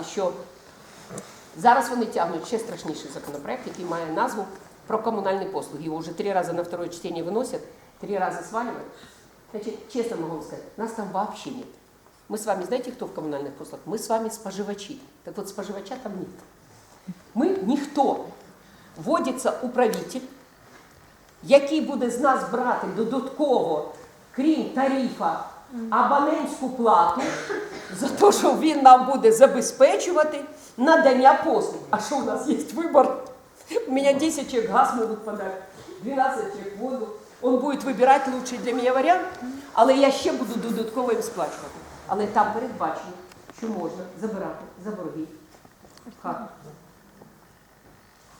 сказати, що зараз вони тягнуть ще страшніший законопроект, який має назву про комунальні послуги. Його вже три рази на второе чтение виносять, три рази сваливают. Значит, честно могу вам сказать, нас там вообще нет. Мы с вами, знаете, кто в коммунальных послугах? Мы с вами споживачи. Так вот, споживача там нет. Ми ніхто. Вводиться управитель, який буде з нас брати додатково, крім тарифа, абонентську плату за те, що він нам буде забезпечувати надання послуг. А що у нас є вибір? У мене 10 чек газ можуть подати, 12 чек воду. Он буде вибирати лучший для мене варіант, але я ще буду додатково їм сплачувати. Але там передбачено, що можна забирати за борги хату.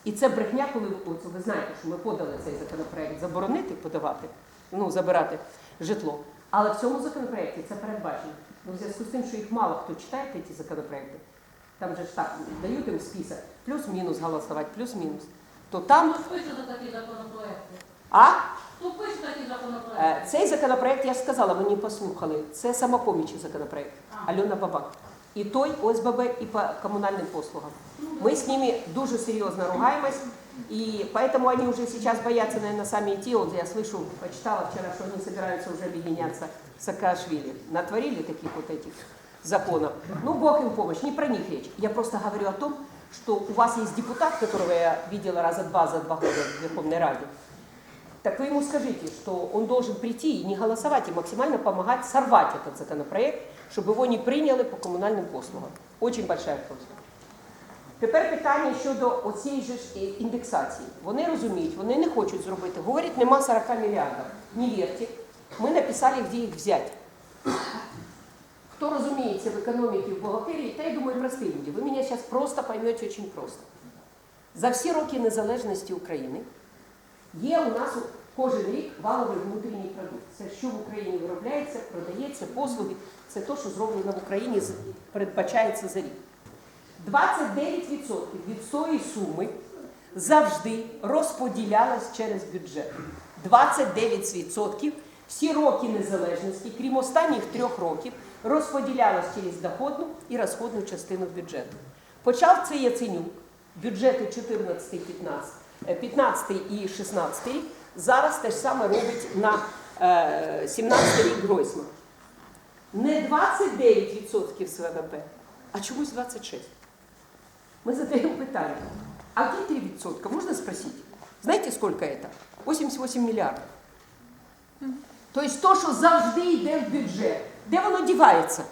І це брехня, коли ви, оце, ви знаєте, що ми подали цей законопроект заборонити подавати, ну, забирати житло. Але в цьому законопроекті це передбачено. Ну, в зв'язку з тим, що їх мало хто читає ці законопроекти, там же ж так дають їм список, плюс-мінус голосувати, плюс-мінус. То там, Хто пише такі законопроєкти? а Хто пише такі законопроєкти? цей законопроект, я ж сказала, ви не послухали, це самопомічний законопроект, Альона Бабак І той ОСББ, і по комунальним послугам. Мы с ними дуже серьезно ругаемся, и поэтому они уже сейчас боятся, наверное, сами идти. Вот я слышу, почитала вчера, что они собираются уже объединяться с Саакашвили. Натворили таких вот этих законов. Ну, Бог им помощь, не про них речь. Я просто говорю о том, что у вас есть депутат, которого я видела раза два за два года в Верховной Раде. Так вы ему скажите, что он должен прийти и не голосовать, и максимально помогать сорвать этот законопроект, чтобы его не приняли по коммунальным послугам. Очень большая просьба. Тепер питання щодо оцієї ж е, індексації. Вони розуміють, вони не хочуть зробити. Говорять, нема 40 мільярдів. Не вірте. Ми написали, де їх взяти. Хто розуміється в економіці, в бухгалтерії, та я думаю, прості люди. Ви мене зараз просто поймете дуже просто. За всі роки незалежності України є у нас кожен рік валовий внутрішній продукт. Це що в Україні виробляється, продається, послуги. Це те, що зроблено в Україні, передбачається за рік. 29% від цієї суми завжди розподілялось через бюджет. 29% всі роки незалежності, крім останніх трьох років, розподілялось через доходну і розходну частину бюджету. Почав це Яценюк, бюджети 14-15, е, 15 і 16 рік, зараз те ж саме робить на е, 17 рік Гройсман. Не 29% з ВВП, а чомусь 26%. Мы задаем питание. А где 3%? Можно спросить? Знаете, сколько это? 88 миллиардов. То есть то, що завжди йде в бюджет. Де воно дівається?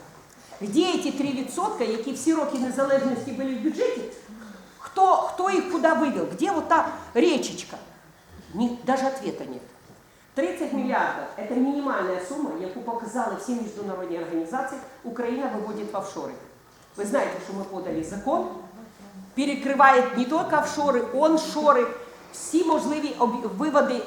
Де ці 3%, які всі роки незалежності були в бюджеті? Хто, хто їх куди вивів? Де вот та речечка? Ні, даже ответа нет. 30 миллиардов – это минимальная сумма, яку показали всі міжнародні організації, Україна виводить в офшори. Ви знаєте, що ми подали закон, перекриває не тільки офшори, оншори, всі можливі об- виводи, навіть